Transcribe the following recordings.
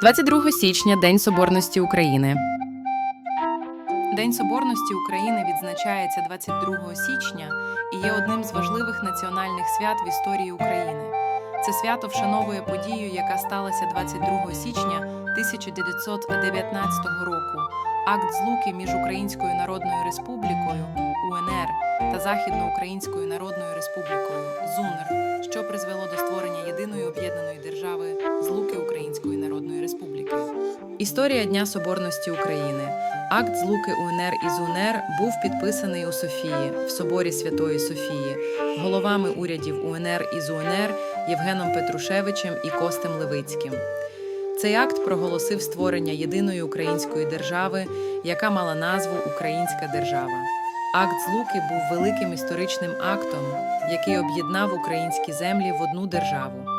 22 січня День Соборності України. День Соборності України відзначається 22 січня і є одним з важливих національних свят в історії України. Це свято вшановує подію, яка сталася 22 січня 1919 року. Акт злуки між Українською Народною Республікою УНР та Західноукраїнською Народною Республікою ЗУНР, що призвело до створення єдиної об'єднаної держави злуки. Історія Дня Соборності України. Акт злуки УНР і ЗУНР був підписаний у Софії в соборі Святої Софії головами урядів УНР і ЗУНР Євгеном Петрушевичем і Костем Левицьким. Цей акт проголосив створення єдиної української держави, яка мала назву Українська держава. Акт злуки був великим історичним актом, який об'єднав українські землі в одну державу.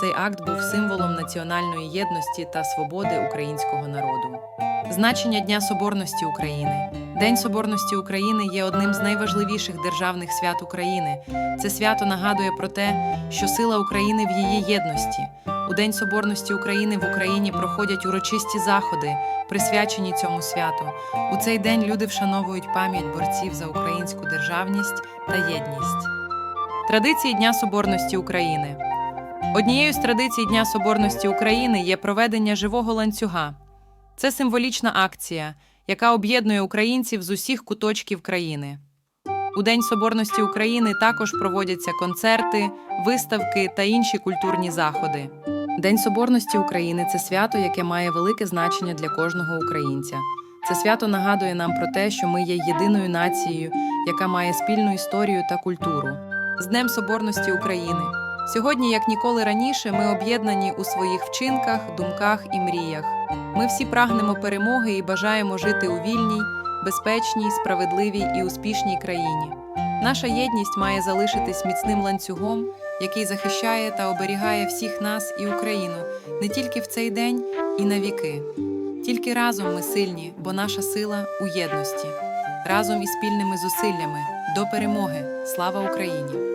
Цей акт був символом національної єдності та свободи українського народу. Значення Дня Соборності України. День Соборності України є одним з найважливіших державних свят України. Це свято нагадує про те, що сила України в її єдності. У День Соборності України в Україні проходять урочисті заходи, присвячені цьому святу. У цей день люди вшановують пам'ять борців за українську державність та єдність. Традиції Дня Соборності України. Однією з традицій Дня Соборності України є проведення живого ланцюга. Це символічна акція, яка об'єднує українців з усіх куточків країни. У День Соборності України також проводяться концерти, виставки та інші культурні заходи. День Соборності України це свято, яке має велике значення для кожного українця. Це свято нагадує нам про те, що ми є єдиною нацією, яка має спільну історію та культуру. З Днем Соборності України! Сьогодні, як ніколи раніше, ми об'єднані у своїх вчинках, думках і мріях. Ми всі прагнемо перемоги і бажаємо жити у вільній, безпечній, справедливій і успішній країні. Наша єдність має залишитись міцним ланцюгом, який захищає та оберігає всіх нас і Україну не тільки в цей день, і на віки. Тільки разом ми сильні, бо наша сила у єдності. Разом із спільними зусиллями до перемоги. Слава Україні!